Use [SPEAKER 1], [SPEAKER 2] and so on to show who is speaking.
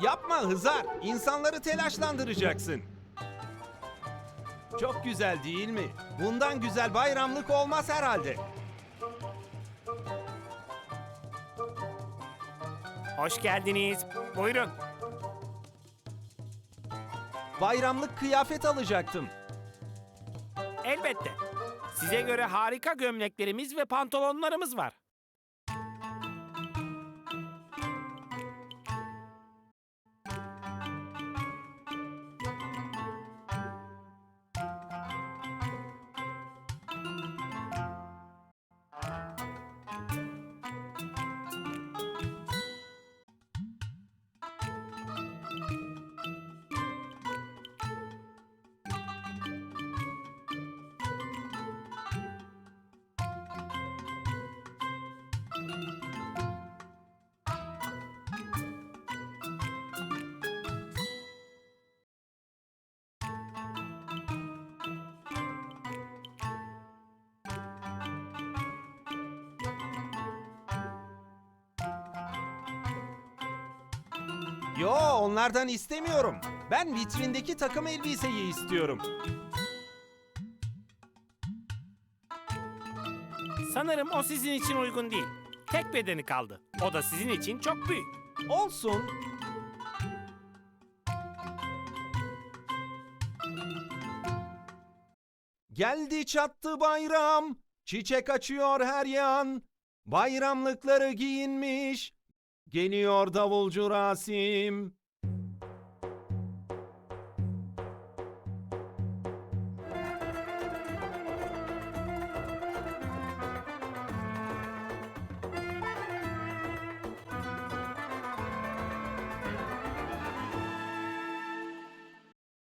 [SPEAKER 1] Yapma Hızar. İnsanları telaşlandıracaksın. Çok güzel değil mi? Bundan güzel bayramlık olmaz herhalde.
[SPEAKER 2] Hoş geldiniz. Buyurun.
[SPEAKER 1] Bayramlık kıyafet alacaktım.
[SPEAKER 2] Elbette. Size göre harika gömleklerimiz ve pantolonlarımız var.
[SPEAKER 1] Yo onlardan istemiyorum. Ben vitrindeki takım elbiseyi istiyorum.
[SPEAKER 2] Sanırım o sizin için uygun değil. Tek bedeni kaldı. O da sizin için çok büyük.
[SPEAKER 1] Olsun. Geldi çattı bayram, çiçek açıyor her yan. Bayramlıkları giyinmiş, geliyor davulcu Rasim.